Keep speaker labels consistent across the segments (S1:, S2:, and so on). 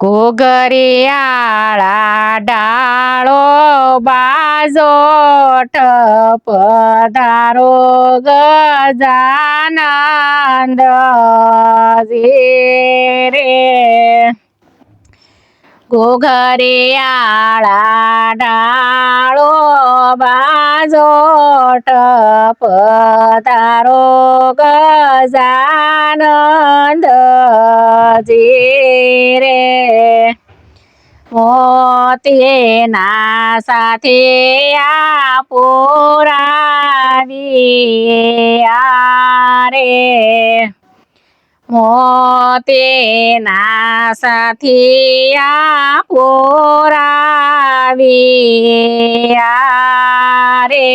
S1: ઘોઘરિયાળા ડાળો બાજો પધારો ગજાનંદ રે. ઘોઘરિયાળા બાજો બાજોટ પધારો ગજાનંદ રે. મોતીના સાથે આ પુરાવી રે. મોતીના સાથિયા પુરાવી રે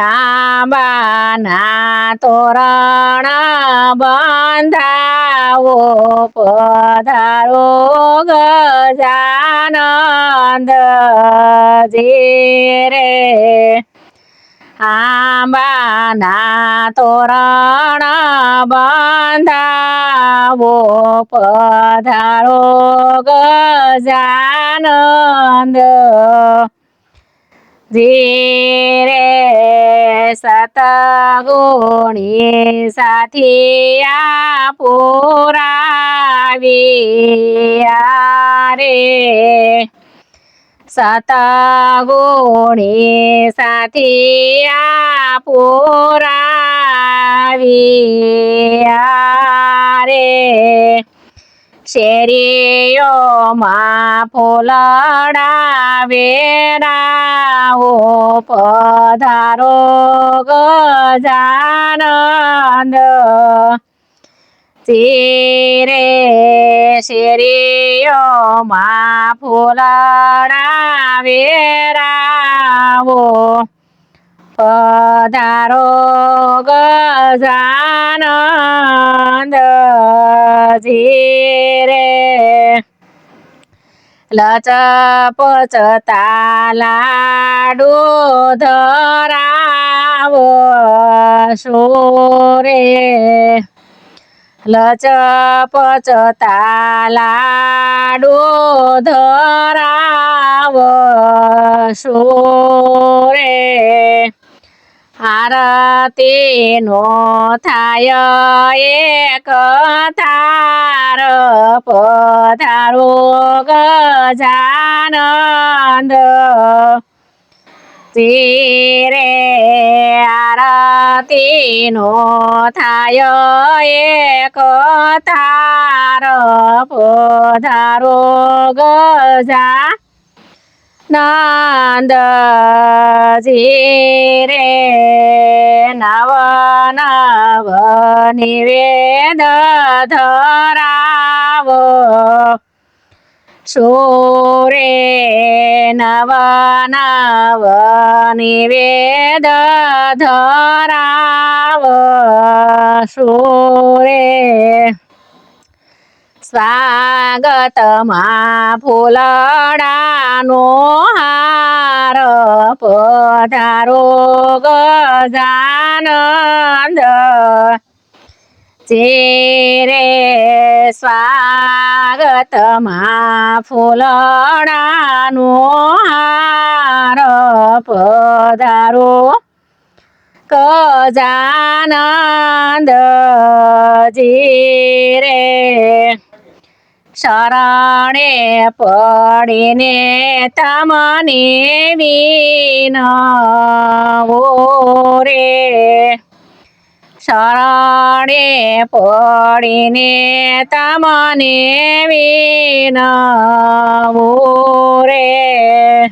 S1: આંબાના તોરણ બંધાવો પધારો ગજાનંદ રે. આંબાના તોરણ બંધાવો પધારો ગજાનંદ. ધીરે સતગુણી સાથિયા પુરાવી રે. સતગુણી સાથિયા પુરાવી રે શેરીઓમાં ફૂલડા વેરાઓ પધારો ગજાનંદ. તીરે શેરીઓમાં ફૂલડા વેરાવો પધારો ગજાનંદ રે લચપચતા લાડુ ધરાવો સોરે લચપચતા લાડો ધરાવો સોરે આરતીનો થાય એક તાર પધારો ગજાનંદ તીરે આરતીનો થાય એક તાર પોધારો ગજા નંદજી રે નવ નવ નિવેદ ધરાવો. સોરે નવા નવ નિવેદ ધરાવ સોરે સ્વાગતમાં ફૂલડાનો હાર પધારો ગજાનંદ ચેરે સ્વાગતમાં ફૂલડાનો હાર પધારો. ગજાનંદ રે શરણે પડીને તમને વિનવો રે. શરણે પડીને તમને વિનવો રે.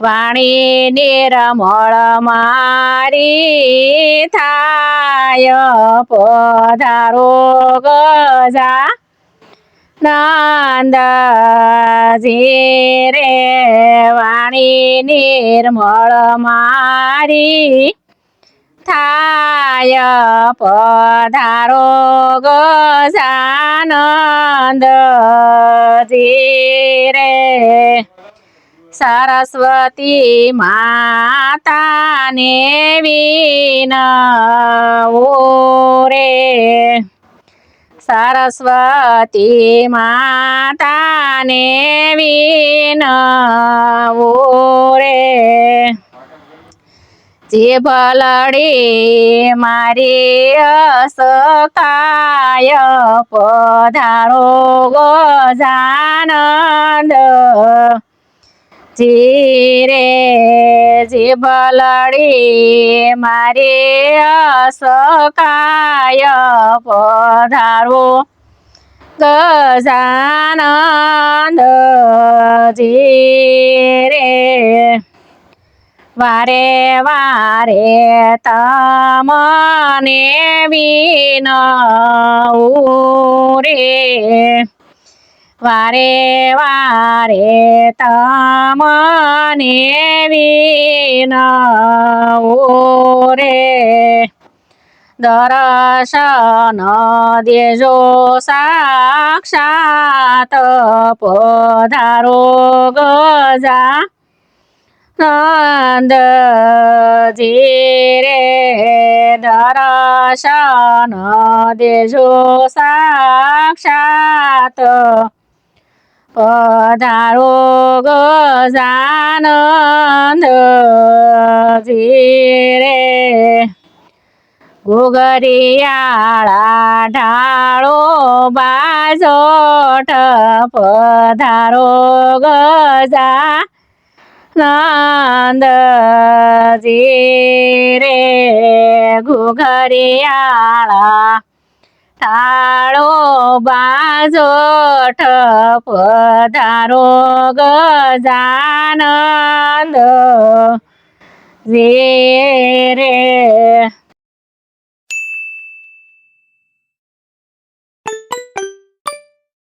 S1: વાણી નિરમળ મારી થાય, પધારો ગજા નંદજી રે. વાણી નિર્મળ મારી થાય પધારો ગજાનંદજી રે. સરસ્વતી માતાને વિનવો રે. સરસ્વતી માતાને વિનવો રે. જે ભલડે મારે અસકાય પધારો ગજાનંદ જીરે જે ભલડે મારે અસકાય પધારો ગજાનંદ જીરે વારે વારે તમને વિનવું રે વારે વારે તમને વિનવું રે દર્શન દેજો સાક્ષાત પધારો ગજા નંદજી રે દર્શન દેજો સાક્ષાત પધારો ગજાનંદ રે ગુગરિયાળા ઢાળો બાજોઠ પધારો ગજા નંદજી રે ઘુઘરિયાળા ટાળો બાજોઠ પધારો ગજાનંદ જે રે